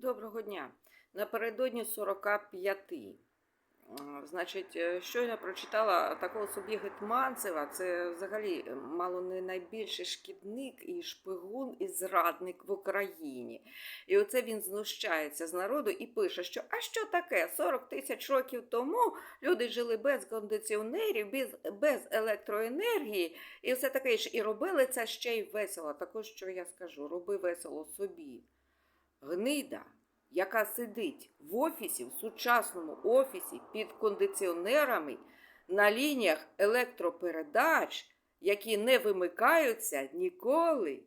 Доброго дня. Напередодні 45. М, Значить, е, щойно прочитала такого собі Гетманцева. Це взагалі е, мало не найбільший шкідник і шпигун і зрадник в Україні. І оце він знущається з народу і пише, що а що таке? 40 тисяч років тому люди жили без кондиціонерів, без, без електроенергії, і все таке ж. І робили це ще й весело. Також що я скажу, роби весело собі гнида, яка сидить в офісі, в сучасному офісі під кондиціонерами на лініях електропередач, які не вимикаються ніколи.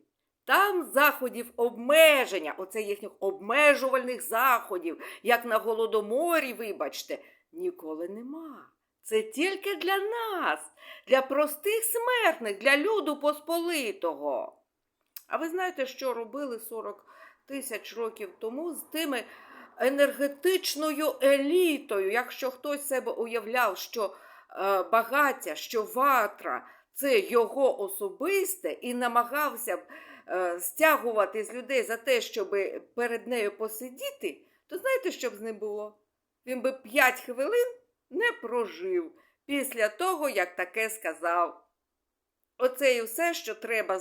Там заходів обмеження, оце їхніх обмежувальних заходів, як на голодоморі, вибачте, ніколи нема. Це тільки для нас, для простих смертних, для люду посполитого. А ви знаєте, що робили 40 тисяч років тому з тими енергетичною елітою. Якщо хтось себе уявляв, що е, багаття, що ватра це його особисте, і намагався е, стягувати з людей за те, щоб перед нею посидіти, то знаєте, що б з ним було? Він би 5 хвилин не прожив після того, як таке сказав. Оце і все, що треба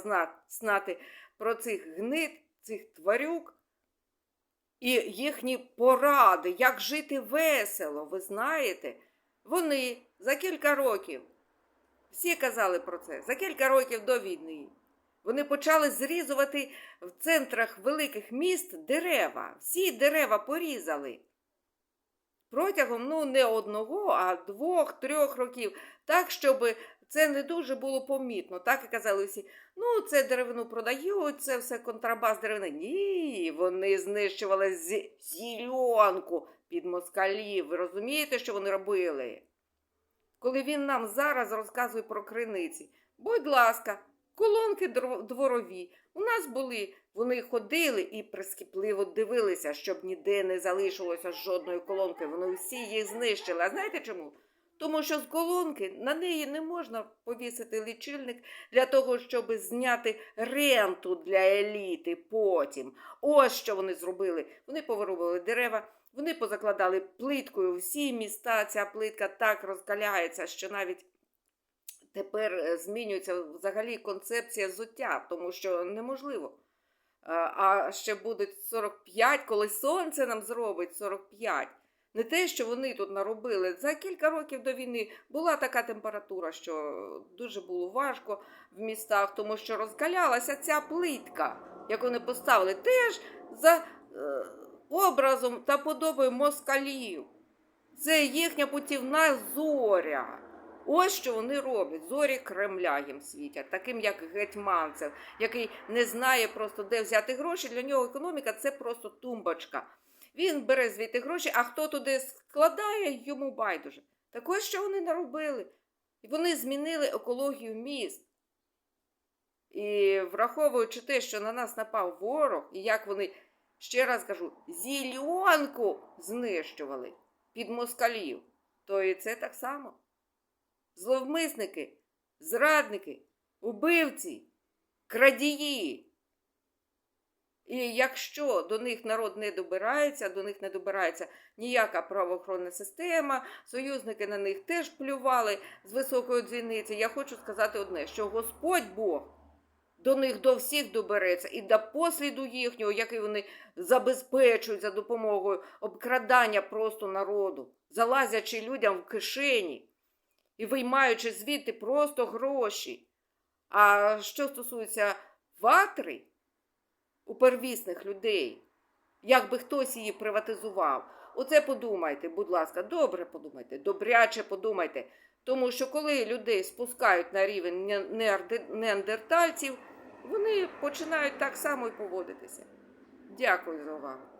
знати про цих гнид, цих тварюк і їхні поради, як жити весело, ви знаєте, вони за кілька років, всі казали про це, за кілька років до війни, вони почали зрізувати в центрах великих міст дерева. Всі дерева порізали. Протягом ну, не одного, а двох-трьох років, так, щоб це не дуже було помітно. Так і казали всі, ну, це деревину продають, це все контрабас деревини. Ні, вони знищували зі- зеленку під москалів. Ви розумієте, що вони робили? Коли він нам зараз розказує про криниці, будь ласка, колонки дворові. У нас були, вони ходили і прискіпливо дивилися, щоб ніде не залишилося жодної колонки. Вони всі їх знищили. А знаєте чому? Тому що з колонки на неї не можна повісити лічильник для того, щоб зняти ренту для еліти потім. Ось що вони зробили. Вони повирубали дерева, вони позакладали плиткою всі міста. Ця плитка так розкаляється, що навіть тепер е, змінюється взагалі концепція взуття, тому що неможливо. Е, А ще буде 45, коли сонце нам зробить 45. Не те, що вони тут наробили. За кілька років до війни була така температура, що дуже було важко в містах, тому що розкалялася ця плитка, яку вони поставили, теж за е, образом та подобою москалів. Це їхня путівна зоря. Ось що вони роблять. Зорі Кремля їм світять, таким як Гетьманцев, який не знає просто, де взяти гроші. Для нього економіка це просто тумбочка. Він бере звідти гроші, а хто туди складає, йому байдуже. Так ось що вони наробили. Вони змінили екологію міст. І враховуючи те, що на нас напав ворог, і як вони, ще раз кажу, зільонку знищували під москалів, то і це так само. Зловмисники, зрадники, убивці, крадії. І якщо до них народ не добирається, до них не добирається ніяка правоохоронна система, союзники на них теж плювали з високої дзвіниці. Я хочу сказати одне, що Господь Бог до них до всіх добереться і до посліду їхнього, який вони забезпечують за допомогою обкрадання просто народу, залазячи людям в кишені і виймаючи звідти просто гроші. А що стосується ватри у первісних людей, як би хтось її приватизував, оце подумайте, будь ласка, добре подумайте, добряче подумайте. Тому що коли людей спускають на рівень неандертальців, вони починають так само і поводитися. Дякую за увагу.